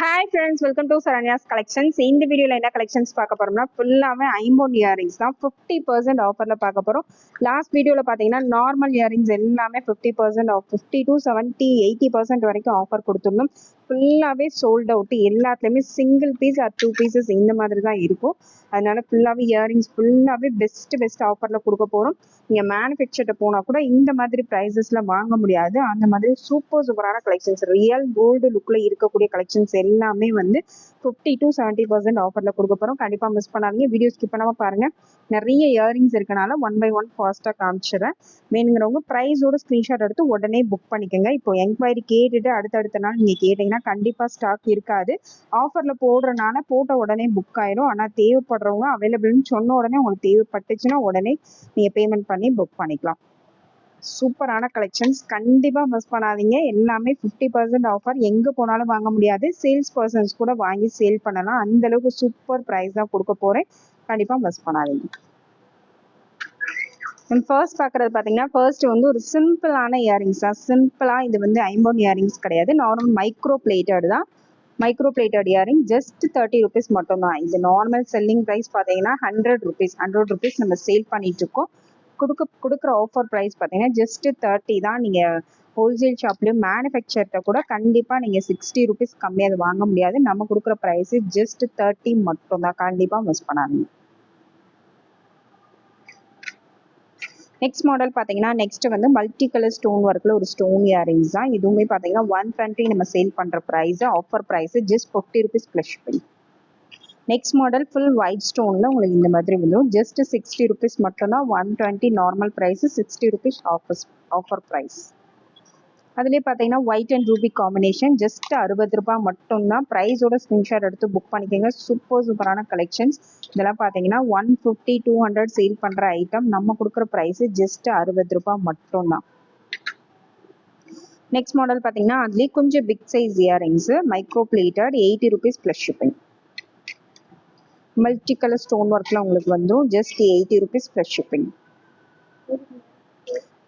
Hi friends welcome to Saranya's collections இந்த வீடியோவில் என்ன கலெக்ஷன்ஸ் பார்க்க போறோம்னா ஃபுல்லாகவே ஐம்போன் இயரிங்ஸ் தான். ஃபிஃப்டி பர்சன்ட் ஆஃபரில் பார்க்க போகிறோம் லாஸ்ட் வீடியோவில் பார்த்தீங்கன்னா நார்மல் இயரிங்ஸ் எல்லாமே fifty percent off fifty to seventy eighty percent வரைக்கும் ஆஃபர் கொடுத்துருந்தோம் ஃபுல்லாகவே சோல்ட் அவுட் எல்லாத்துலேயுமே single piece or two pieces இந்த மாதிரி தான் இருக்கும். அதனால ஃபுல்லாகவே இயரிங்ஸ் ஃபுல்லாகவே பெஸ்ட் பெஸ்ட் ஆஃபரில் கொடுக்க போகிறோம் நீங்கள் மேனுஃபேக்சர்ட்ட போனால் கூட இந்த மாதிரி ப்ரைஸஸில் வாங்க முடியாது. அந்த மாதிரி சூப்பர் சூப்பரான கலெக்ஷன்ஸ் ரியல் கோல்டு லுக்கில் இருக்கக்கூடிய கலெக்ஷன்ஸ் எல்லாமே வந்து ஃபிஃப்டி டு செவன்ட்டி பர்சன்ட் ஆஃபரில் கொடுக்க போகிறோம் கண்டிப்பாக மிஸ் பண்ணாதீங்க. வீடியோ ஸ்கிப் பண்ணாமல் பாருங்கள் நிறைய இயரிங்ஸ் இருக்கனால ஒன் பை ஒன் ஃபாஸ்ட்டாக காமிச்சிடுறேன். வேணுங்கிறவங்க ப்ரைஸோட ஸ்க்ரீன்ஷாட் எடுத்து உடனே புக் பண்ணிக்கோங்க. இப்போ என்கொயரி கேட்டுட்டு அடுத்தடுத்த நாள் நீங்கள் கேட்டிங்கன்னா கண்டிப்பாக ஸ்டாக் இருக்காது. ஆஃபரில் போடுறனால போட்ட உடனே புக் ஆயிடும் ஆனால் தேவைப்படுறவங்க அவைலபிள்னு சொன்ன உடனே உங்களுக்கு தேவைப்பட்டுச்சுன்னா உடனே நீங்கள் பேமெண்ட் பண்ணி புக் பண்ணிக்கலாம். சூப்பரான கலெக்ஷன்ஸ் கண்டிப்பாக மிஸ் பண்ணாதீங்க. எல்லாமே ஃபிஃப்டி பர்சன்ட் ஆஃபர் எங்கே போனாலும் வாங்க முடியாது. சேல்ஸ் பர்சன்ஸ் கூட வாங்கி சேல் பண்ணலாம். அந்த அளவுக்கு சூப்பர் ப்ரைஸ் தான் கொடுக்க போகிறேன் கண்டிப்பாக மிஸ் பண்ணாதீங்க. ஃபர்ஸ்ட் பார்க்குறது பார்த்தீங்கன்னா ஃபர்ஸ்ட் வந்து ஒரு சிம்பிளான இயரிங்ஸ் தான். சிம்பிளாக இது வந்து ஐம்போன் இயரிங்ஸ் கிடையாது. நார்மல் மைக்ரோ பிளேட்டட் தான். Micro plated earring just thirty rupees மட்டும் தான் இது நார்மல் செல்லிங் ப்ரைஸ் பார்த்தீங்கன்னா ஹண்ட்ரட் ருபீஸ் ஹண்ட்ரட் ருபீஸ் நம்ம சேல் பண்ணிட்டு இருக்கோம். கொடுக்க கொடுக்குற ஆஃபர் ப்ரைஸ் பார்த்தீங்கன்னா ஜஸ்ட் தேர்ட்டி தான் நீங்கள் ஹோல்சேல் ஷாப்லேயும் மேனுஃபேக்சர்கிட்ட கூட கண்டிப்பாக நீங்கள் சிக்ஸ்டி ருபீஸ் கம்மியாக அது வாங்க முடியாது. நம்ம கொடுக்குற ப்ரைஸு ஜஸ்ட் தேர்ட்டி மட்டும் தான். கண்டிப்பாக மிஸ் பண்ணாதீங்க. நெக்ஸ்ட் மாடல் பார்த்தீங்கன்னா நெக்ஸ்ட் வந்து மல்டி கலர் ஸ்டோன் ஒர்க்கில் ஒரு ஸ்டோன் இயரிங்ஸ் தான். இதுவுமே பார்த்தீங்கன்னா ஒன் டுவெண்ட்டி நம்ம சேல் பண்ணுற price offer price just fifty rupees plus பண்ணி நெக்ஸ்ட் மாடல் ஃபுல் ஒயிட் ஸ்டோனில் உங்களுக்கு இந்த மாதிரி வந்துடும் ஜஸ்ட் சிக்ஸ்டி ருபீஸ் மட்டும்தான் one twenty normal price sixty rupees offers offer price அதுலேயே பார்த்தீங்கன்னா white and ruby combination just அறுபது ரூபாய் மட்டும்தான். ப்ரைஸோட ஸ்க்ரீன்ஷாட் எடுத்து புக் பண்ணிக்கோங்க. சூப்பர் சூப்பரான கலெக்ஷன்ஸ் இதெல்லாம் பார்த்தீங்கன்னா one fifty two hundred sale பண்ணுற ஐட்டம் நம்ம கொடுக்குற ப்ரைஸு ஜஸ்ட் அறுபது ரூபாய் மட்டும்தான். நெக்ஸ்ட் மாடல் பார்த்தீங்கன்னா அதுலேயே கொஞ்சம் big size earrings micro plated eighty rupees plus shipping multi colour stone ஒர்க்கில் உங்களுக்கு வந்துடும் just eighty rupees fresh shipping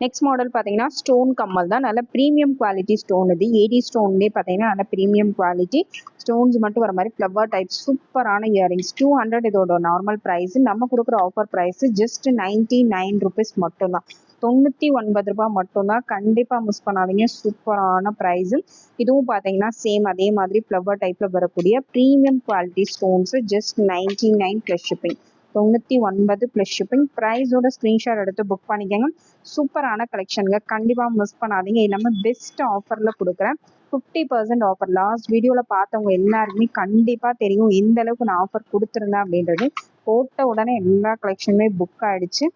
next model பார்த்தீங்கன்னா ஸ்டோன் கம்மல் தான். நல்ல ப்ரீமியம் குவாலிட்டி ஸ்டோன் இது. ஏடி ஸ்டோன்லேயே பார்த்தீங்கன்னா நல்ல ப்ரீமியம் குவாலிட்டி ஸ்டோன்ஸ் மட்டும் வர மாதிரி ஃப்ளவர் டைப் சூப்பரான இயரிங்ஸ் டூ ஹண்ட்ரட் இதோட நார்மல் ப்ரைஸ் நம்ம கொடுக்குற offer price just ninety nine rupees மட்டும்தான். தொண்ணூற்றி ஒன்பது ரூபாய் மட்டும்தான் கண்டிப்பாக மிஸ் பண்ணாதீங்க. சூப்பரான ப்ரைஸு இதுவும் பார்த்தீங்கன்னா சேம் அதே மாதிரி ஃப்ளவர் டைப்பில் வரக்கூடிய premium quality stones just ninety nine plus shipping தொண்ணூற்றி ஒன்பது ப்ளஸ் ஷிப்பிங் ப்ரைஸோட ஸ்க்ரீன்ஷாட் எடுத்து புக் பண்ணிக்கோங்க. சூப்பரான கலெக்ஷனுங்க கண்டிப்பாக மிஸ் பண்ணாதீங்க. இல்லாமல் பெஸ்ட் ஆஃபரில் கொடுக்குறேன். ஃபிஃப்டி பர்சன்ட் ஆஃபர் லாஸ்ட் வீடியோவில் பார்த்தவங்க எல்லாருக்குமே கண்டிப்பாக தெரியும். எந்த அளவுக்கு நான் ஆஃபர் கொடுத்துருந்தேன் அப்படின்றது. போட்ட உடனே எல்லா கலெக்ஷனுமே புக் ஆகிடுச்சு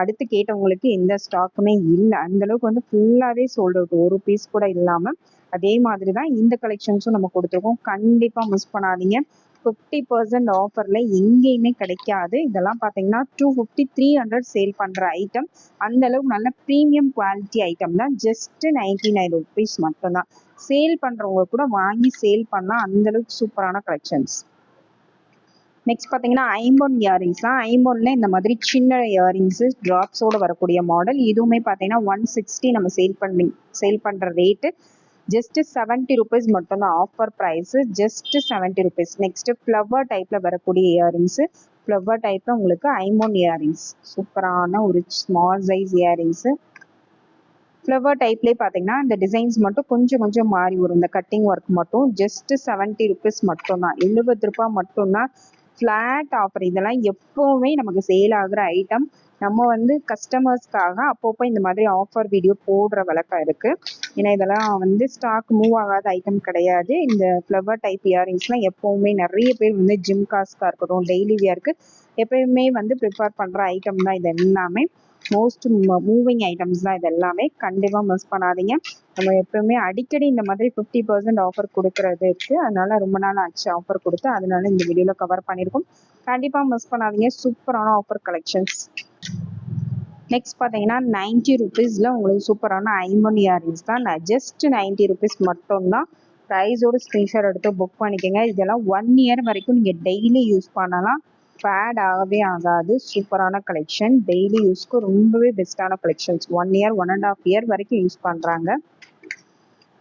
அடுத்து கேட்டவங்களுக்கு எந்த ஸ்டாக்குமே இல்லை. அந்த அளவுக்கு வந்து ஃபுல்லாகவே சோல்ட் அவுட் ஒரு பீஸ் கூட இல்லாமல் அதே மாதிரி தான் இந்த கலெக்ஷன்ஸும் நம்ம கொடுத்துருக்கோம். கண்டிப்பாக மிஸ் பண்ணாதீங்க. ஃபிஃப்டி பர்சன்ட் ஆஃபரில் எங்கேயுமே கிடைக்காது. இதெல்லாம் பார்த்தீங்கன்னா two fifty three hundred sale பண்ணுற ஐட்டம் அந்த அளவுக்கு நல்ல ப்ரீமியம் குவாலிட்டி ஐட்டம் தான். ஜஸ்ட் நைன்டி நைன் ருபீஸ் மட்டும்தான். சேல் பண்ணுறவங்க கூட வாங்கி சேல் பண்ணால் அந்த அளவுக்கு சூப்பரான கலெக்ஷன்ஸ் நெக்ஸ்ட் பார்த்தீங்கன்னா ஐம்போன் இயரிங்ஸ் தான். ஐம்பொன்ல இந்த மாதிரி சின்ன இயரிங்ஸு ட்ராப்ஸோடு வரக்கூடிய மாடல் இதுவுமே பார்த்தீங்கன்னா ஒன் சிக்ஸ்டி நம்ம சேல் பண்ணி சேல் பண்ணுற ரேட்டு ஜஸ்ட் செவன்ட்டி ருபீஸ் மட்டும்தான் offer price just seventy rupees next flower டைப்பில் வரக்கூடிய இயரிங்ஸு ஃப்ளவர் டைப்பில் உங்களுக்கு ஐமோன் இயரிங்ஸ் சூப்பரான ஒரு ஸ்மால் சைஸ் இயரிங்ஸு ஃப்ளவர் டைப்லேயே பார்த்தீங்கன்னா இந்த டிசைன்ஸ் மட்டும் கொஞ்சம் கொஞ்சம் மாறி வரும். இந்த கட்டிங் ஒர்க் மட்டும். ஜஸ்ட் செவன்ட்டி ருபீஸ் மட்டும்தான் எழுபது ரூபாய் மட்டும்தான் ஃப்ளாட் ஆஃபர் இதெல்லாம் எப்போவுமே நமக்கு சேல் ஆகுற ஐட்டம் நம்ம வந்து கஸ்டமர்ஸ்க்காக அப்பப்போ இந்த மாதிரி ஆஃபர் வீடியோ போடுற வழக்கம் இருக்குது ஏன்னா இதெல்லாம் வந்து ஸ்டாக் மூவ் ஆகாத ஐட்டம் கிடையாது. இந்த ஃப்ளவர் டைப் இயரிங்ஸ்லாம் எப்போவுமே நிறைய பேர் வந்து ஜிம் காஸ்க்காக இருக்கட்டும் டெய்லி வியருக்கு எப்பயுமே வந்து ப்ரிஃபர் பண்ணுற ஐட்டம் தான் இது எல்லாமே. மோஸ்ட் மூவிங் ஐட்டம்ஸ் தான் இது எல்லாமே கண்டிப்பாக மிஸ் பண்ணாதீங்க. நம்ம எப்பவுமே அடிக்கடி இந்த மாதிரி ஃபிஃப்டி பர்சன்ட் ஆஃபர் கொடுக்கறது இருக்குது அதனால ரொம்ப நாள் ஆச்சு ஆஃபர் கொடுத்து. அதனால இந்த வீடியோவில் கவர் பண்ணியிருக்கோம் கண்டிப்பாக மிஸ் பண்ணாதீங்க. சூப்பரான ஆஃபர் கலெக்ஷன்ஸ் நெக்ஸ்ட் பார்த்தீங்கன்னா நைன்ட்டி ருபீஸில் உங்களுக்கு சூப்பரான ஐமோன் இயரிங்ஸ் தான். ஜஸ்ட் நைன்ட்டி ருபீஸ் மட்டும்தான். ப்ரைஸோட ஸ்க்ரீன்ஷாட் எடுத்து புக் பண்ணிக்கோங்க. இதெல்லாம் ஒன் இயர் வரைக்கும் நீங்கள் டெய்லி யூஸ் பண்ணலாம். ஃபேட் ஆகவே ஆகாது. சூப்பரான கலெக்ஷன் டெய்லி யூஸ்க்கு ரொம்பவே பெஸ்ட்டான collections one year one and half year வரைக்கும் யூஸ் பண்ணுறாங்க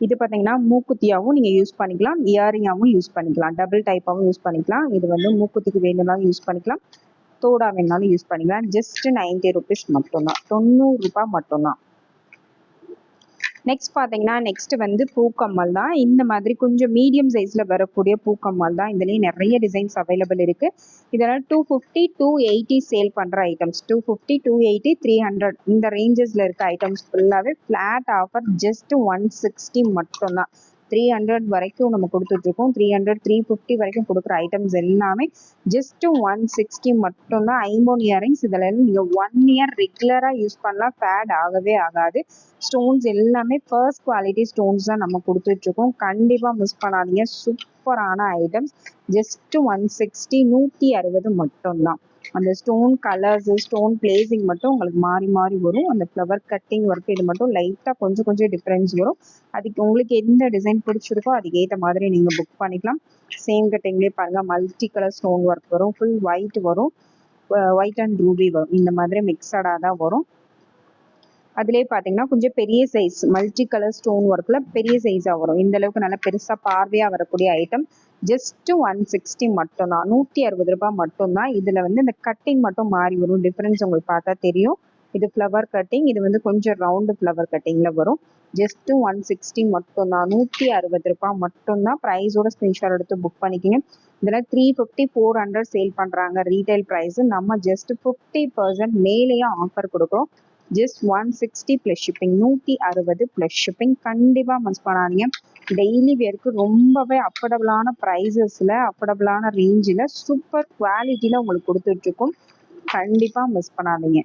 இது பார்த்தீங்கன்னா மூக்குத்தியாகவும் நீங்கள் யூஸ் பண்ணிக்கலாம். இயரிங்காகவும் யூஸ் பண்ணிக்கலாம். டபுள் டைப்பாகவும் யூஸ் பண்ணிக்கலாம். இது வந்து மூக்குத்திக்கு வேணும்னாலும் யூஸ் பண்ணிக்கலாம். தோடா வேணாலும் யூஸ் பண்ணிக்கலாம். ஜஸ்ட் நைன்டி ருபீஸ் மட்டும்தான். தொண்ணூறு ரூபாய் மட்டும்தான். நெக்ஸ்ட் பார்த்தீங்கன்னா நெக்ஸ்ட் வந்து பூக்கம்மல் தான். இந்த மாதிரி கொஞ்சம் மீடியம் சைஸில் வரக்கூடிய பூக்கம்மல் தான். இதுலேயும் நிறைய டிசைன்ஸ் அவைலபிள் இருக்குது இதெல்லாம் two fifty two eighty sale பண்ணுற items two fifty two eighty three hundred இந்த ரேஞ்சஸில் இருக்க ஐட்டம்ஸ் ஃபுல்லாகவே flat offer just one sixty மட்டும்தான். த்ரீ ஹண்ட்ரட் வரைக்கும் நம்ம கொடுத்துட்ருக்கோம். த்ரீ ஹண்ட்ரட் த்ரீ ஃபிஃப்டி வரைக்கும் கொடுக்குற ஐட்டம்ஸ் எல்லாமே ஜஸ்ட் ஒன் சிக்ஸ்டி மட்டும்தான். ஐம்போன் இயரிங்ஸ் இதில் நீங்கள் ஒன் இயர் ரெகுலராக யூஸ் பண்ணலாம். ஃபேட் ஆகவே ஆகாது. ஸ்டோன்ஸ் எல்லாமே ஃபர்ஸ்ட் குவாலிட்டி ஸ்டோன்ஸ் தான் நம்ம கொடுத்துட்ருக்கோம். கண்டிப்பாக மிஸ் பண்ணாதீங்க. சூப்பரான ஐட்டம்ஸ் ஜஸ்ட் ஒன் சிக்ஸ்டி நூற்றி அறுபது மட்டும்தான். அந்த ஸ்டோன் கலர்ஸ் ஸ்டோன் பிளேசிங் மட்டும் உங்களுக்கு மாறி மாறி வரும். அந்த ஃப்ளவர் கட்டிங் ஒர்க் இது மட்டும் லைட்டாக கொஞ்சம் கொஞ்சம் டிஃப்ரென்ஸ் வரும். அதுக்கு உங்களுக்கு எந்த டிசைன் பிடிச்சிருக்கோ அதுக்கு ஏற்ற மாதிரி நீங்கள் புக் பண்ணிக்கலாம். சேம் கட்டிங்லேயே பாருங்கள் மல்டி கலர் ஸ்டோன் ஒர்க் வரும் ஃபுல் ஒயிட் வரும் ஒயிட் அண்ட் ரூபி வரும். இந்த மாதிரி மிக்சடாக தான் வரும். அதுலேயே பார்த்தீங்கன்னா கொஞ்சம் பெரிய சைஸ் மல்டி கலர் ஸ்டோன் ஒர்க்கில் பெரிய சைஸாக வரும். இந்த அளவுக்கு நல்லா பெருசாக பார்வையாக வரக்கூடிய ஐட்டம் ஜஸ்ட் ஒன் சிக்ஸ்டி மட்டும்தான். நூற்றி அறுபது ரூபாய் மட்டும்தான். இதில் வந்து இந்த கட்டிங் மட்டும் மாறி வரும். டிஃப்ரென்ஸ் உங்களுக்கு பார்த்தா தெரியும். இது ஃப்ளவர் கட்டிங் இது வந்து கொஞ்சம் ரவுண்டு ஃப்ளவர் கட்டிங்கில் வரும். ஜஸ்ட் ஒன் சிக்ஸ்டி மட்டும்தான். நூற்றி அறுபது ரூபாய் மட்டும்தான். ப்ரைஸோட ஸ்க்ரீன்ஷாட் எடுத்து புக் பண்ணிக்கிங்க. இதில் three fifty four hundred sale பண்ணுறாங்க ரீட்டைல் ப்ரைஸு நம்ம ஜஸ்ட் ஃபிஃப்டி பர்சன்ட் மேலேயே ஆஃபர் கொடுக்குறோம். Just one sixty plus shipping நூற்றி அறுபது ப்ளஸ் ஷிப்பிங் கண்டிப்பாக மிஸ் பண்ணாதீங்க. டெய்லி வேருக்கு ரொம்பவே அஃபோர்டபுளான ப்ரைஸஸில் அஃபோர்டபுளான ரேஞ்சில் சூப்பர் குவாலிட்டியில் உங்களுக்கு கொடுத்துட்ருக்கோம். கண்டிப்பாக மிஸ் பண்ணாதீங்க.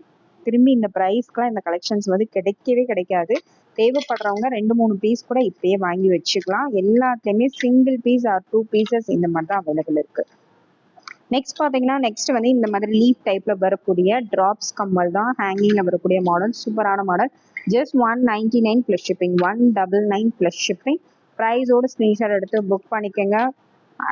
திரும்பி இந்த ப்ரைஸ்க்கெலாம் இந்த கலெக்ஷன்ஸ் வந்து கிடைக்கவே கிடைக்காது. தேவைப்படுறவங்க ரெண்டு மூணு பீஸ் கூட இப்பயே வாங்கி வச்சுக்கலாம். எல்லாத்துலேயுமே single piece or two pieces இந்த மாதிரி தான் அவைலபிள் இருக்குது நெக்ஸ்ட் பார்த்தீங்கன்னா நெக்ஸ்ட் வந்து இந்த மாதிரி லீஃப் டைப்பில் வரக்கூடிய ட்ராப்ஸ் கம்மல் தான். ஹேங்கிங்கில் வரக்கூடிய மாடல் சூப்பரான model just one ninety nine plus shipping one double nine plus shipping ப்ரைஸோட screenshot எடுத்து புக் பண்ணிக்கோங்க.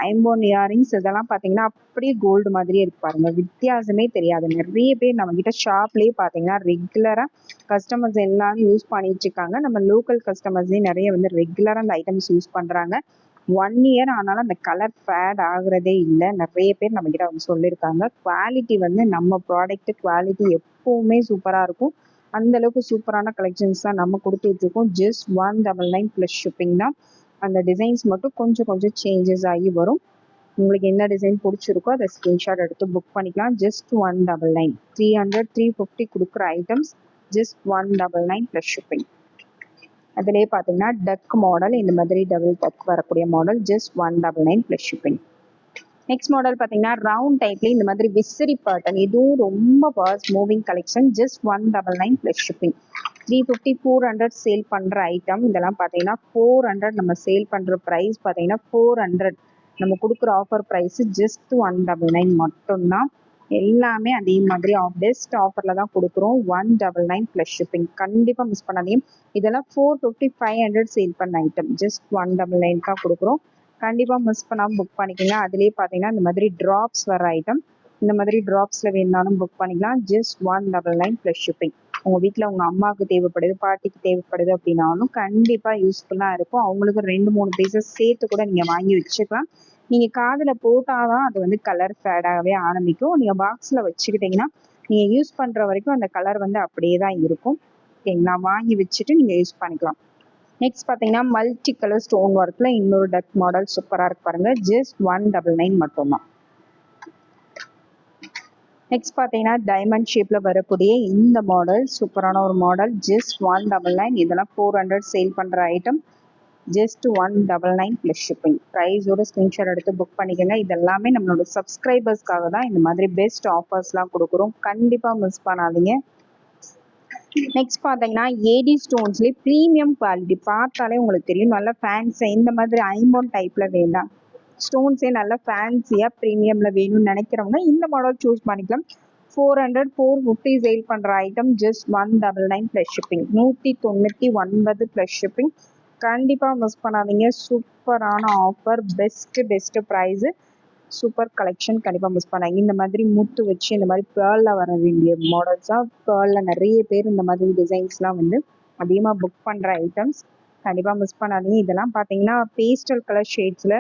ஐம்போன் இயரிங்ஸ் இதெல்லாம் பார்த்தீங்கன்னா அப்படியே கோல்டு மாதிரியே இருக்கு பாருங்க. வித்தியாசமே தெரியாது. நிறைய பேர் நம்ம கிட்ட ஷாப்லேயே பார்த்தீங்கன்னா ரெகுலராக கஸ்டமர்ஸ் எல்லாரும் யூஸ் பண்ணிட்டு இருக்காங்க. நம்ம லோக்கல் கஸ்டமர்ஸே நிறைய வந்து ரெகுலராக அந்த ஐட்டம்ஸ் யூஸ் பண்ணுறாங்க ஒன் இயர் ஆனாலும் அந்த கலர் ஃபேட் ஆகுறதே இல்லை. நிறைய பேர் நம்ம கிட்ட அவங்க சொல்லியிருக்காங்க. குவாலிட்டி வந்து நம்ம ப்ராடக்ட் குவாலிட்டி எப்பவுமே சூப்பராக இருக்கும். அந்த அளவுக்கு சூப்பரான கலெக்ஷன்ஸ் தான் நம்ம கொடுத்துட்டு இருக்கோம் just one double nine plus shipping தான். அந்த டிசைன்ஸ் மட்டும் கொஞ்சம் கொஞ்சம் சேஞ்சஸ் ஆகி வரும். உங்களுக்கு என்ன டிசைன் பிடிச்சிருக்கோ அதை ஸ்க்ரீன்ஷாட் எடுத்து புக் பண்ணிக்கலாம். Just one double nine three hundred three fifty கொடுக்குற items just one double nine plus shipping அதிலே பார்த்தீங்கன்னா டக் மாடல் இந்த மாதிரி டபுள் டக் வரக்கூடிய model just one double nine plus shipping next model பார்த்தீங்கன்னா ரவுண்ட் டைப்ல இந்த மாதிரி விசிறி பேட்டர்ன் இதுவும் ரொம்ப fast moving collection just one double nine plus shipping three fifty four hundred sale பண்ணுற ஐட்டம் இதெல்லாம் பார்த்தீங்கன்னா ஃபோர் ஹண்ட்ரட் நம்ம சேல் பண்ணுற ப்ரைஸ் பார்த்தீங்கன்னா ஃபோர் ஹண்ட்ரட் நம்ம கொடுக்குற offer price just one double nine மட்டும்தான். எல்லாமே அதே மாதிரி பெஸ்ட் ஆஃபரில் தான் கொடுக்குறோம். One double nine plus shipping கண்டிப்பாக மிஸ் பண்ணாதீங்க. இதெல்லாம் four fifty five hundred sale பண்ண item just one double nine தான் கொடுக்குறோம். கண்டிப்பாக மிஸ் பண்ணாமல் புக் பண்ணிக்கோங்க. அதுலேயே பார்த்தீங்கன்னா இந்த மாதிரி ட்ராப்ஸ் வர ஐட்டம் இந்த மாதிரி ட்ராப்ஸில் வேணுனாலும் புக் பண்ணிக்கலாம். Just one double nine plus shipping உங்கள் வீட்டில் உங்கள் அம்மாவுக்கு தேவைப்படுது பாட்டிக்கு தேவைப்படுது அப்படின்னாலும் கண்டிப்பாக யூஸ்ஃபுல்லாக இருக்கும். அவங்களுக்கு ரெண்டு மூணு பீசஸ் சேர்த்து கூட நீங்கள் வாங்கி வச்சுக்கலாம். நீங்கள் காதில் போட்டால் தான் அது வந்து கலர் ஃபேடாகவே ஆரம்பிக்கும். நீங்கள் பாக்ஸில் வச்சுக்கிட்டிங்கன்னா நீங்கள் யூஸ் பண்ணுற வரைக்கும் அந்த கலர் வந்து அப்படியே தான் இருக்கும். ஓகேங்களா? வாங்கி வச்சுட்டு நீங்கள் யூஸ் பண்ணிக்கலாம். நெக்ஸ்ட் பார்த்தீங்கன்னா மல்டி கலர் ஸ்டோன் ஒர்க்கில் இன்னொரு டக் மாடல் சூப்பராக இருக்கு பாருங்கள் ஜஸ்ட் ஒன் டபுள் நைன் மட்டும்தான். நெக்ஸ்ட் பார்த்தீங்கன்னா டைமண்ட் ஷேப்பில் வரக்கூடிய இந்த மாடல் சூப்பரான ஒரு model just one double nine இதெல்லாம் ஃபோர் ஹண்ட்ரட் சேல் பண்ணுற item just one double nine plus shipping ப்ரைஸோட screenshot எடுத்து புக் பண்ணிக்கோங்க. இதெல்லாமே நம்மளோட சப்ஸ்கிரைபர்ஸ்க்காக தான் இந்த மாதிரி பெஸ்ட் ஆஃபர்ஸ்லாம் கொடுக்குறோம். கண்டிப்பாக மிஸ் பண்ணாதீங்க. நெக்ஸ்ட் பார்த்தீங்கன்னா ஏடி ஸ்டோன்ஸ்லேயே ப்ரீமியம் குவாலிட்டி பார்த்தாலே உங்களுக்கு தெரியும். நல்லா ஃபேன்ஸி இந்த மாதிரி ஐம்பொன் டைப்பில் வேண்டாம். ஸ்டோன்ஸே நல்லா ஃபேன்சியாக ப்ரீமியமில் வேணும்னு நினைக்கிறவங்க இந்த மாடல் சூஸ் பண்ணிக்கலாம். Four hundred four fifty sale பண்ணுற item just one double nine plus shipping நூற்றி தொண்ணூற்றி ஒன்பது ப்ளஸ் ஷிப்பிங் கண்டிப்பாக மிஸ் பண்ணாதீங்க. சூப்பரான offer best best price super collection கண்டிப்பாக மிஸ் பண்ணாங்க இந்த மாதிரி முத்து வச்சு இந்த மாதிரி பேர்லில் வர வேண்டிய மாடல்ஸாக பேர்லில் நிறைய பேர் இந்த மாதிரி டிசைன்ஸ்லாம் வந்து அதிகமாக புக் பண்ணுற ஐட்டம்ஸ் கண்டிப்பாக மிஸ் பண்ணாதீங்க. இதெல்லாம் பார்த்தீங்கன்னா பேஸ்டல் கலர் ஷேட்ஸில்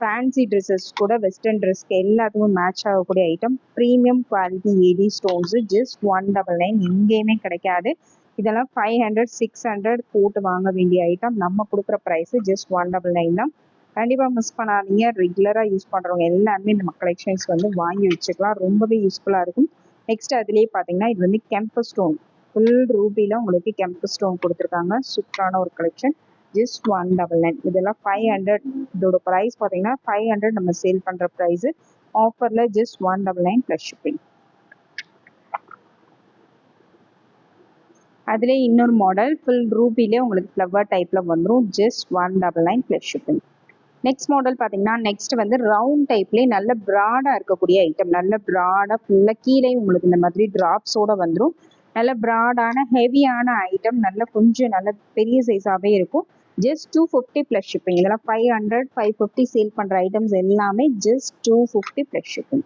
ஃபேன்சி ட்ரெஸ்ஸஸ் கூட வெஸ்டர்ன் ட்ரெஸ்க்கு எல்லாத்துக்கும் மேட்ச் ஆகக்கூடிய item premium quality AD stones just one double nine எங்கேயுமே கிடைக்காது. இதெல்லாம் ஃபைவ் ஹண்ட்ரட் சிக்ஸ் ஹண்ட்ரட் போட்டு வாங்க வேண்டிய ஐட்டம் நம்ம கொடுக்குற price just one double nine தான். கண்டிப்பாக மிஸ் பண்ணாதீங்க. ரெகுலராக யூஸ் பண்ணுறவங்க எல்லாருமே நம்ம கலெக்ஷன்ஸ் வந்து வாங்கி வச்சுக்கலாம். ரொம்பவே யூஸ்ஃபுல்லாக இருக்கும். நெக்ஸ்ட் அதுலேயே பார்த்தீங்கன்னா இது வந்து கெம்பு ஸ்டோன் ஃபுல் ரூபியில் உங்களுக்கு கெம்பு ஸ்டோன் கொடுத்துருக்காங்க. சூப்பரான ஒரு collection just one double nine இதெல்லாம் ஃபைவ் ஹண்ட்ரட் இதோட ப்ரைஸ் பார்த்தீங்கன்னா ஃபைவ் ஹண்ட்ரட் நம்ம சேல் பண்ணுற ப்ரைஸு ஆஃபரில் just one double nine plus shipping அதுலேயே இன்னொரு மாடல் ஃபுல் ரூபிலே உங்களுக்கு ஃப்ளவர் டைப்பில் வந்துடும் just one double nine plus shipping next model பார்த்தீங்கன்னா நெக்ஸ்ட் வந்து ரவுண்ட் டைப்லேயே நல்ல ப்ராடாக இருக்கக்கூடிய ஐட்டம் நல்ல ப்ராடாக ஃபுல்லாக கீழே உங்களுக்கு இந்த மாதிரி ட்ராப்ஸோட வந்துடும் நல்ல ப்ராடான ஹெவியான ஐட்டம் நல்ல கொஞ்சம் நல்ல பெரிய சைஸாகவே இருக்கும். Just two fifty plus shipping இதெல்லாம் five hundred five fifty sale பண்ணுற ஐட்டம்ஸ் எல்லாமே just two fifty plus shipping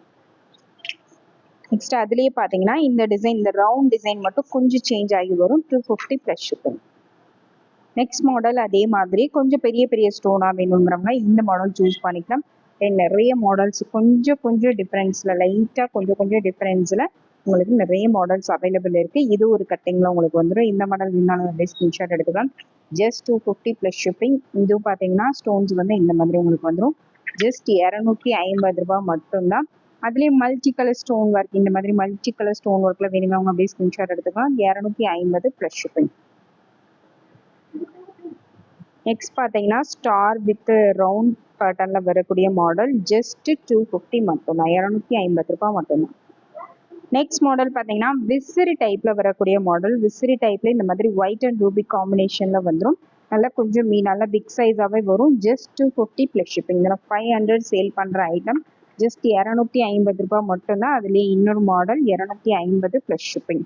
next அதுலேயே பார்த்தீங்கன்னா இந்த டிசைன் இந்த ரவுண்ட் டிசைன் மட்டும் கொஞ்சம் சேஞ்ச் ஆகி வரும். Two fifty plus shipping next model அதே மாதிரி. கொஞ்சம் பெரிய பெரிய ஸ்டோனாக வேணுங்கிறவங்க இந்த மாடல் சூஸ் பண்ணிக்கலாம். நிறைய மாடல்ஸ் கொஞ்சம் கொஞ்சம் டிஃப்ரென்ஸில் லைட்டாக கொஞ்சம் கொஞ்சம் டிஃப்ரென்ஸில் உங்களுக்கு நிறைய மாடல்ஸ் அவைலபிள் இருக்குது இது ஒரு கட்டிங்கில் உங்களுக்கு வந்துடும் இந்த மாடல் இருந்தாலும் அப்படியே ஸ்க்ரீன்ஷாட் எடுத்துக்கலாம். Just two fifty plus shipping இதுவும் பார்த்தீங்கன்னா ஸ்டோன்ஸ் வந்து இந்த மாதிரி உங்களுக்கு வந்துடும் ஜஸ்ட் இரநூத்தி ஐம்பது ரூபாய் மட்டும்தான். அதுலேயே மல்டி கலர் ஸ்டோன் ஒர்க் இந்த மாதிரி மல்டி கலர் ஸ்டோன் ஒர்க்கில் வேணுங்க அப்படியே ஸ்க்ரீன்ஷாட் எடுத்துக்கலாம். இரநூத்தி ஐம்பது ப்ளஸ் ஷிப்பிங் நெக்ஸ்ட் பார்த்தீங்கன்னா ஸ்டார் வித் ரவுண்ட் பேட்டர்னில் வரக்கூடிய மாடல் ஜஸ்ட் டூ ஃபிஃப்டி மட்டும்தான். இரநூத்தி ஐம்பது ரூபாய் மட்டும்தான். நெக்ஸ்ட் மாடல் பார்த்தீங்கன்னா விசிறி டைப்பில் வரக்கூடிய மாடல் விசிறி டைப்பில் இந்த மாதிரி ஒயிட் அண்ட் ரூபி காம்பினேஷனில் வந்துடும் நல்லா கொஞ்சம் மீ நல்லா பிக் சைஸாகவே வரும். Just two fifty plus shipping இதில் ஃபைவ் ஹண்ட்ரட் சேல் பண்ணுற ஐட்டம் ஜஸ்ட் இரநூத்தி ஐம்பது ரூபாய் மட்டும்தான். அதுலேயே இன்னொரு மாடல் இரநூத்தி ஐம்பது ப்ளஸ் ஷிப்பிங்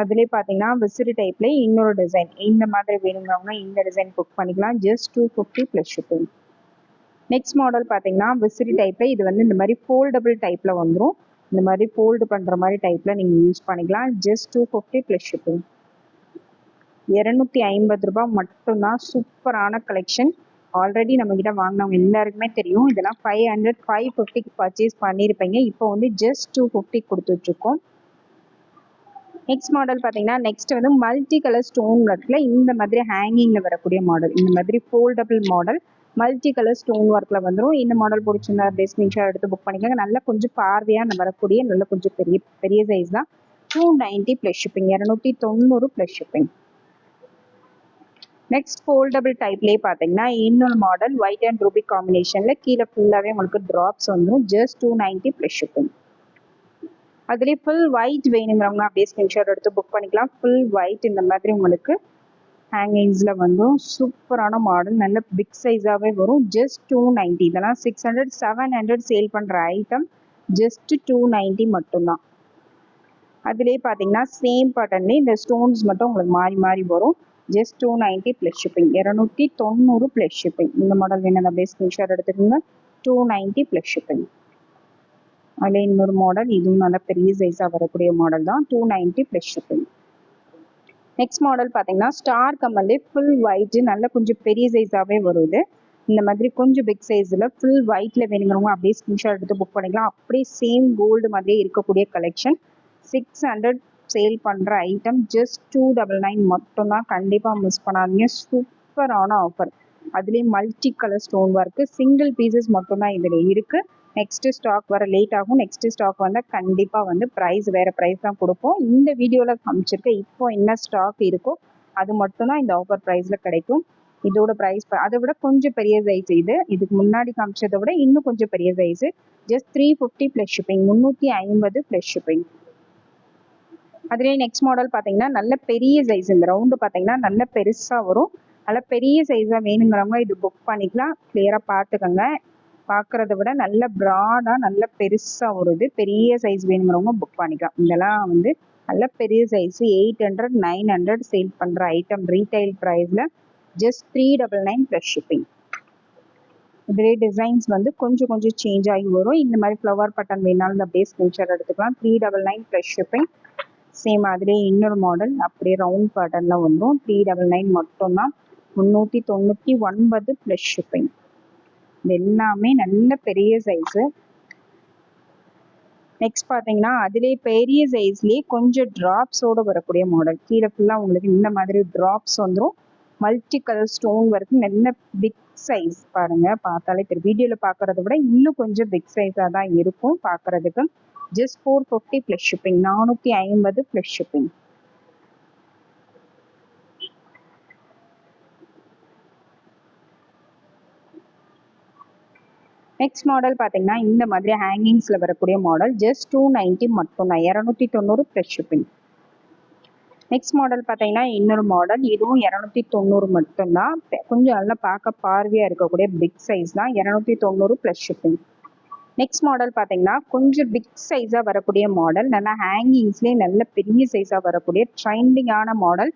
அதுலேயே பார்த்தீங்கன்னா விசிறி டைப்ல இன்னொரு டிசைன் இந்த மாதிரி வேணுங்கிறவங்க இந்த டிசைன் புக் பண்ணிக்கலாம். Just two fifty plus shipping next model பார்த்தீங்கன்னா விசிறி டைப்பில் இது வந்து இந்த மாதிரி ஃபோல்டபுள் டைப்பில் வந்துடும் இந்த மாதிரி ஃபோல்டு பண்ணுற மாதிரி டைப்பில் நீங்கள் யூஸ் பண்ணிக்கலாம். Just two fifty plus shipping இரநூத்தி ஐம்பது ரூபாய் மட்டும்தான் சூப்பரான கலெக்ஷன் ஆல்ரெடி நம்மக்கிட்ட வாங்கினவங்க எல்லாருக்குமே தெரியும். இதெல்லாம் ஃபைவ் ஹண்ட்ரட் ஃபைவ் ஃபிஃப்டிக்கு பர்ச்சேஸ் பண்ணியிருப்பீங்க இப்போ வந்து ஜஸ்ட் டூ ஃபிஃப்டி கொடுத்துட்ருக்கோம் நெக்ஸ்ட் மாடல் பார்த்தீங்கன்னா நெக்ஸ்ட் வந்து மல்டி கலர் ஸ்டோன் ஒர்க்கில் இந்த மாதிரி ஹேங்கிங்கில் வரக்கூடிய மாடல் இந்த மாதிரி foldable model multi colour stone ஒர்க்கில் வந்துடும் இந்த மாடல் பிடிச்சிருந்தா அப்படியே ஸ்க்ரீன்ஷாட் எடுத்து புக் பண்ணிக்கோங்க. நல்லா கொஞ்சம் பார்வையாக வரக்கூடிய நல்ல கொஞ்சம் பெரிய பெரிய சைஸ் தான். டூ நைன்ட்டி ப்ளஸ் ஷிப்பிங் இரநூத்தி தொண்ணூறு ப்ளஸ் ஷிப்பிங் நெக்ஸ்ட் ஃபோல்டபிள் டைப்லேயே பார்த்தீங்கன்னா இன்னொரு மாடல் ஒயிட் அண்ட் ரூபி காம்பினேஷனில் கீழே ஃபுல்லாகவே உங்களுக்கு ட்ராப்ஸ் வந்துடும் just two ninety plus shipping அதுலேயே ஃபுல் ஒயிட் வேணுங்கிறவங்க அப்படியே ஸ்கிரீன்ஷாட் எடுத்து புக் பண்ணிக்கலாம். ஃபுல் ஒயிட் இந்த மாதிரி உங்களுக்கு ஹேங்கிங்ஸில் வந்தும் சூப்பரான மாடல் நல்ல பிக் சைஸாகவே வரும். ஜஸ்ட் டூ நைன்ட்டி இதெல்லாம் six hundred seven hundred sale பண்ணுற ஐட்டம் ஜஸ்ட் டூ நைன்ட்டி மட்டும்தான். அதுலேயே பார்த்தீங்கன்னா சேம் பட்டன்லேயே இந்த ஸ்டோன்ஸ் மட்டும் உங்களுக்கு மாறி மாறி வரும். Just two ninety plus shipping இரநூத்தி தொண்ணூறு ப்ளஸ் ஷிப்பிங் இந்த மாடல் வேணும் அப்படியே ஸ்கிரீன்ஷாட் எடுத்துக்கோங்க. டூ நைன்ட்டி ப்ளஸ் ஷிப்பிங் அதில் இன்னொரு மாடல் இதுவும் நல்ல பெரிய சைஸாக வரக்கூடிய மாடல் தான். Two ninety plus shipping next model பார்த்தீங்கன்னா ஸ்டார் கமல்லே ஃபுல் ஒயிட்டு நல்ல கொஞ்சம் பெரிய சைஸாகவே வருது. இந்த மாதிரி கொஞ்சம் பிக் சைஸில் ஃபுல் ஒயிட்டில் வேணுங்கிறவங்க அப்படியே ஸ்க்ரீன்ஷாட் எடுத்து புக் பண்ணிக்கலாம். அப்படியே சேம் கோல்டு மாதிரியே இருக்கக்கூடிய கலெக்ஷன் சிக்ஸ் ஹண்ட்ரட் சேல் பண்ணுற item just two double nine மட்டும்தான். கண்டிப்பாக மிஸ் பண்ணாதீங்க. சூப்பரான ஆஃபர் அதுலேயும் multi colour stone work single pieces மட்டும்தான் இதில் இருக்குது நெக்ஸ்ட்டு ஸ்டாக் வர லேட் ஆகும். நெக்ஸ்ட்டு ஸ்டாக் வந்தால் கண்டிப்பாக வந்து ப்ரைஸ் வேறு ப்ரைஸ் தான் கொடுப்போம். இந்த வீடியோவில் காமிச்சிருக்க இப்போ என்ன ஸ்டாக் இருக்கோ அது மட்டும்தான் இந்த ஆஃபர் ப்ரைஸில் கிடைக்கும். இதோட ப்ரைஸ் அதை விட கொஞ்சம் பெரிய சைஸ் இது. இதுக்கு முன்னாடி காமிச்சதை விட இன்னும் கொஞ்சம் பெரிய size just three fifty plus shipping முந்நூற்றி ஐம்பது ப்ளஸ் ஷிப்பிங் அதுலேயே நெக்ஸ்ட் மாடல் பார்த்தீங்கன்னா நல்ல பெரிய சைஸ் இந்த ரவுண்டு பார்த்தீங்கன்னா நல்ல பெருசாக வரும். நல்ல பெரிய சைஸாக வேணுங்கிறவங்க இது புக் பண்ணிக்கலாம். கிளியராக பார்த்துக்கோங்க. பார்க்குறத விட நல்ல ப்ராடாக நல்ல பெருசாக இது பெரிய சைஸ் வேணுங்கிறவங்க புக் பண்ணிக்கலாம். இதெல்லாம் வந்து நல்ல பெரிய size eight hundred nine hundred sale பண்ணுற ஐட்டம் ரீட்டைல் ப்ரைஸில் just three double nine plus shipping இதிலே டிசைன்ஸ் வந்து கொஞ்சம் கொஞ்சம் சேஞ்ச் ஆகி வரும். இந்த மாதிரி ஃப்ளவர் பட்டன் வேணாலும் அப்படியே ஸ்கிரீன்ஷாட் எடுத்துக்கலாம். Three double nine plus shipping same அதிலே இன்னொரு மாடல் அப்படியே ரவுண்ட் பேட்டர்னில் வந்துடும் த்ரீ டபுள் நைன் மட்டும்தான். முந்நூற்றி தொண்ணூற்றி ஒன்பது ப்ளஸ் ஷிப்பிங் இது எல்லாமே நல்ல பெரிய சைஸு நெக்ஸ்ட் பார்த்தீங்கன்னா அதிலே பெரிய சைஸ்லேயே கொஞ்சம் ட்ராப்ஸோடு வரக்கூடிய மாடல் கீழே ஃபுல்லாக உங்களுக்கு இந்த மாதிரி ட்ராப்ஸ் வந்துடும் மல்டி கலர் ஸ்டோன் வரைக்கும் நல்ல பிக் சைஸ் பாருங்க. பார்த்தாலே தெரியும். வீடியோவில் பார்க்குறத விட இன்னும் கொஞ்சம் பிக் சைஸாக தான் இருக்கும் பார்க்குறதுக்கு. Just four fifty plus shipping நானூற்றி ஐம்பது ப்ளஸ் ஷிப்பிங் நெக்ஸ்ட் மாடல் பார்த்தீங்கன்னா இந்த மாதிரி ஹேங்கிங்ஸில் வரக்கூடிய மாடல் ஜஸ்ட் டூ நைன்ட்டி மட்டும்தான் இரநூத்தி தொண்ணூறு ஃப்ரெஷ் ஷிப்பிங் நெக்ஸ்ட் மாடல் பார்த்தீங்கன்னா இன்னொரு மாடல் இதுவும் இரநூத்தி தொண்ணூறு மட்டும்தான் கொஞ்சம் நல்லா பார்க்க பார்வையாக இருக்கக்கூடிய பிக் சைஸ் தான். இரநூத்தி தொண்ணூறு ப்ளஸ் ஷிப்பிங் நெக்ஸ்ட் மாடல் பார்த்தீங்கன்னா கொஞ்சம் பிக் சைஸாக வரக்கூடிய மாடல் நல்லா ஹேங்கிங்ஸ்லேயே நல்ல பெரிய சைஸாக வரக்கூடிய ட்ரெண்டிங்கான model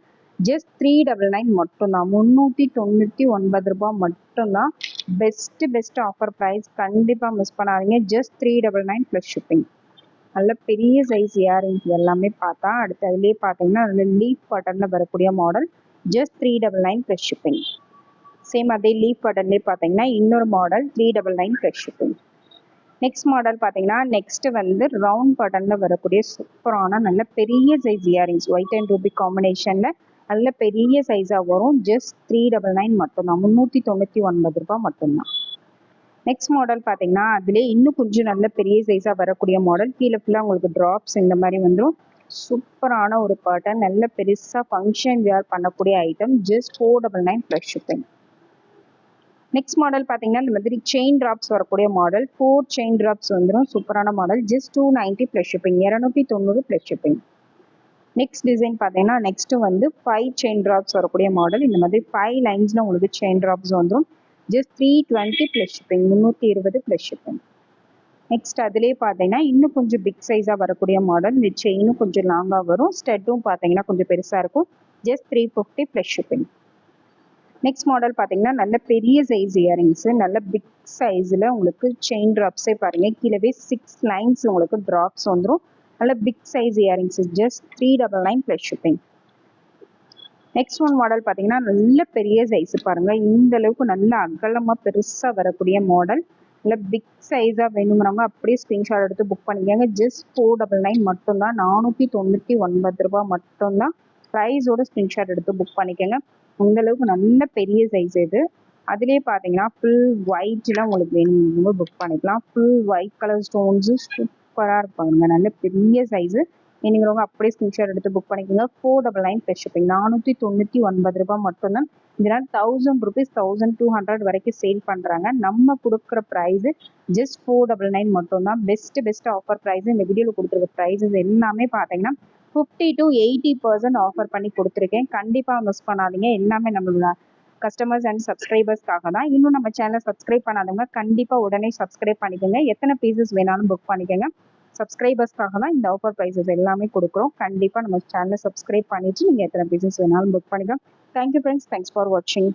just three double nine மட்டும்தான். முந்நூற்றி தொண்ணூற்றி ஒன்பது ரூபாய் மட்டும்தான். பெஸ்ட்டு பெஸ்ட் ஆஃபர் ப்ரைஸ் கண்டிப்பாக மிஸ் பண்ணாதீங்க. Just three double nine plus shipping நல்ல பெரிய சைஸ் இயரிங்ஸ் எல்லாமே பார்த்தா அடுத்து அதுலேயே பார்த்தீங்கன்னா அதில் லீஃப் பட்டனில் வரக்கூடிய model just three double nine plus shipping same அதே லீஃப் பட்டன்லேயே பார்த்தீங்கன்னா இன்னொரு model three double nine plus shipping next model பார்த்தீங்கன்னா நெக்ஸ்ட் வந்து ரவுண்ட் பட்டனில் வரக்கூடிய சூப்பரான நல்ல பெரிய size earrings white and ruby காம்பினேஷனில் நல்ல பெரிய சைஸாக வரும். ஜஸ்ட் த்ரீ டபுள் நைன் மட்டும்தான். முந்நூற்றி தொண்ணூற்றி ஒன்பது ரூபாய் மட்டும்தான். நெக்ஸ்ட் மாடல் பார்த்தீங்கன்னா அதிலே இன்னும் கொஞ்சம் நல்ல பெரிய சைஸாக வரக்கூடிய மாடல் கீழே ஃபுல்லாக உங்களுக்கு ட்ராப்ஸ் இந்த மாதிரி வந்துடும் சூப்பரான ஒரு பேட்டர்ன் நல்ல பெருசாக ஃபங்க்ஷன் வியர் பண்ணக்கூடிய item just four double nine plus shipping next model பார்த்தீங்கன்னா இந்த மாதிரி செயின் ட்ராப்ஸ் வரக்கூடிய மாடல் ஃபோர் செயின் ட்ராப்ஸ் வந்துடும் சூப்பரான model just two ninety plus shipping இரநூத்தி தொண்ணூறு ப்ளஸ் ஷிப்பிங் நெக்ஸ்ட் டிசைன் பார்த்தீங்கன்னா நெக்ஸ்ட் வந்து ஃபைவ் செயின் ட்ராப்ஸ் வரக்கூடிய மாடல் இந்த மாதிரி ஃபைவ் லைன்ஸில் உங்களுக்கு செயின் ட்ராப்ஸ் வந்துடும் just three twenty plus shipping முந்நூற்றி இருபது ப்ளஸ் ஷிப்பிங் நெக்ஸ்ட் அதுலேயே பார்த்தீங்கன்னா இன்னும் கொஞ்சம் பிக் சைஸாக வரக்கூடிய மாடல் இந்த செயினும் கொஞ்சம் லாங்காக வரும். ஸ்டெட்டும் பார்த்தீங்கன்னா கொஞ்சம் பெருசாக இருக்கும். Just three fifty plus shipping next model பார்த்தீங்கன்னா நல்ல பெரிய சைஸ் இயரிங்ஸு நல்ல பிக் சைஸில் உங்களுக்கு செயின் ட்ராப்ஸே பாருங்கள் கீழே சிக்ஸ் லைன்ஸ் உங்களுக்கு ட்ராப்ஸ் வந்துடும் நல்ல big size earrings just three double nine plus shipping next one model பார்த்தீங்கன்னா நல்ல பெரிய சைஸ் பாருங்கள் இந்த அளவுக்கு நல்ல அகலமாக பெருசாக வரக்கூடிய மாடல் நல்ல பிக் சைஸாக வேணுங்கிறவங்க அப்படியே ஸ்க்ரீன்ஷாட் எடுத்து புக் பண்ணிக்கோங்க. ஜஸ்ட் ஃபோர் டபுள் நைன் மட்டும்தான். நானூற்றி தொண்ணூற்றி ஒன்பது ரூபா மட்டும்தான். ப்ரைஸோட ஸ்க்ரீன்ஷாட் எடுத்து புக் பண்ணிக்கோங்க. இந்த அளவுக்கு நல்ல பெரிய சைஸ் இது. அதுலேயே பார்த்தீங்கன்னா ஃபுல் ஒயிட்லாம் உங்களுக்கு வேணுங்கிறவங்க புக் பண்ணிக்கலாம். ஃபுல் ஒயிட் கலர் ஸ்டோன்ஸு சூப்பராக இருப்பாங்க நல்ல பெரிய சைஸு நீங்கிறவங்க அப்படியே ஸ்கிரீன்ஷாட் எடுத்து புக் பண்ணிக்கோங்க. Four double nine plus shipping நானூற்றி தொண்ணூற்றி ஒன்பது ரூபாய் மட்டும்தான். இதனால் thousand rupees thousand two hundred வரைக்கும் சேல் பண்ணுறாங்க நம்ம கொடுக்குற price just four double nine மட்டும்தான். பெஸ்ட் பெஸ்ட் ஆஃபர் ப்ரைஸ் இந்த வீடியோவில் கொடுத்துருக்க ப்ரைஸஸ் எல்லாமே பார்த்தீங்கன்னா fifty to eighty percent offer பண்ணி கொடுத்துருக்கேன். கண்டிப்பாக மிஸ் பண்ணாதீங்க. எல்லாமே நம்மளோட கஸ்டமர்ஸ் அண்ட் சப்ஸ்கிரைபர்ஸ்க்காக தான் இன்னும் நம்ம சேனலை சப்ஸ்கிரைப் பண்ணாதவங்க கண்டிப்பாக உடனே சப்ஸ்கிரைப் பண்ணிக்கோங்க. எத்தனை பீசஸ் வேணாலும் புக் பண்ணிக்கோங்க. சப்ஸ்கிரைபர்ஸ்க்காக தான் இந்த ஆஃபர் ப்ரைஸஸ் எல்லாமே கொடுக்குறோம். கண்டிப்பாக நம்ம சேனலை சப்ஸ்கிரைப் பண்ணிவிட்டு நீங்கள் எத்தனை பீசஸ் வேணாலும் புக் பண்ணிக்கலாம் தேங்க்யூ ஃப்ரெண்ட்ஸ் தேங்க்ஸ் ஃபார் வாட்சிங்